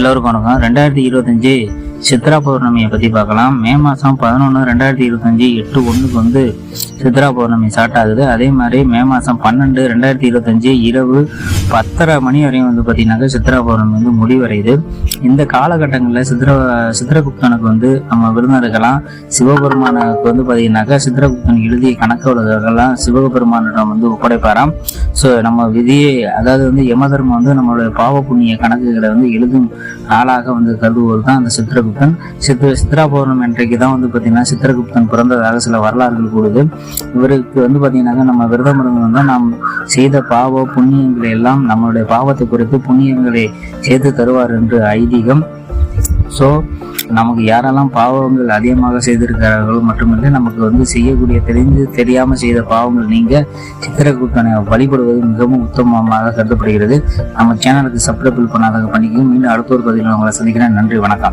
எல்லோருக்கும் வணக்கம் ரெண்டாயிரத்தி இருபத்தஞ்சு சித்ரா பௌர்ணமியை பற்றி பார்க்கலாம். மே மாதம் பதினொன்று ரெண்டாயிரத்தி இருபத்தஞ்சு எட்டு ஒன்றுக்கு வந்து சித்ரா பௌர்ணமி ஸ்டார்ட் ஆகுது அதே மாதிரி மே மாதம் பன்னெண்டு ரெண்டாயிரத்தி இருபத்தஞ்சு இரவு பத்தரை மணி வரையும் வந்து பார்த்தீங்கன்னாக்கா சித்ரா பௌர்ணமி வந்து முடிவடையுது. இந்த காலகட்டங்களில் சித்ர சித்ரகுப்தனுக்கு வந்து நம்ம விருந்தர்களாம் சிவபெருமானுக்கு வந்து பார்த்தீங்கன்னாக்கா சித்ரகுப்தன் எழுதிய கணக்குகளெல்லாம் சிவபெருமானிடம் வந்து ஒப்படைப்பாராம். ஸோ நம்ம விதியை அதாவது வந்து யமதர்மம் வந்து நம்மளுடைய பாவ புண்ணிய கணக்குகளை வந்து எழுதும் நாளாக வந்து கருதுவது தான் அந்த சித்திரகுப்தன் சித்திர சித்ரா பௌர்ணமி அன்றைக்கு தான் வந்து பார்த்தீங்கன்னா சித்திரகுப்தன் பிறந்ததாக சில வரலாறுகள் கூடுது இவருக்கு வந்து பார்த்தீங்கன்னாக்கா நம்ம விரதம் இருந்து வந்தால் நாம் செய்த பாவ புண்ணியங்களை எல்லாம் நம்மளுடைய பாவத்தை குறித்து புண்ணியங்களை சேர்த்து தருவார் என்று ஐதீகம். ஸோ நமக்கு யாரெல்லாம் பாவங்கள் அதிகமாக செய்திருக்கிறார்களோ மட்டுமில்லை நமக்கு வந்து செய்யக்கூடிய தெரிந்து தெரியாமல் செய்த பாவங்கள் நீங்கள் சித்திரகுப்தனை வழிபடுவது மிகவும் உத்தமமாக கருதப்படுகிறது. நம்ம சேனலுக்கு சப்ஸ்கிரைப் பண்ணாதவங்க பண்ணிக்கோங்க. மீண்டும் அடுத்த ஒரு பதிவில் உங்களை சந்திக்கிறேன். நன்றி வணக்கம்.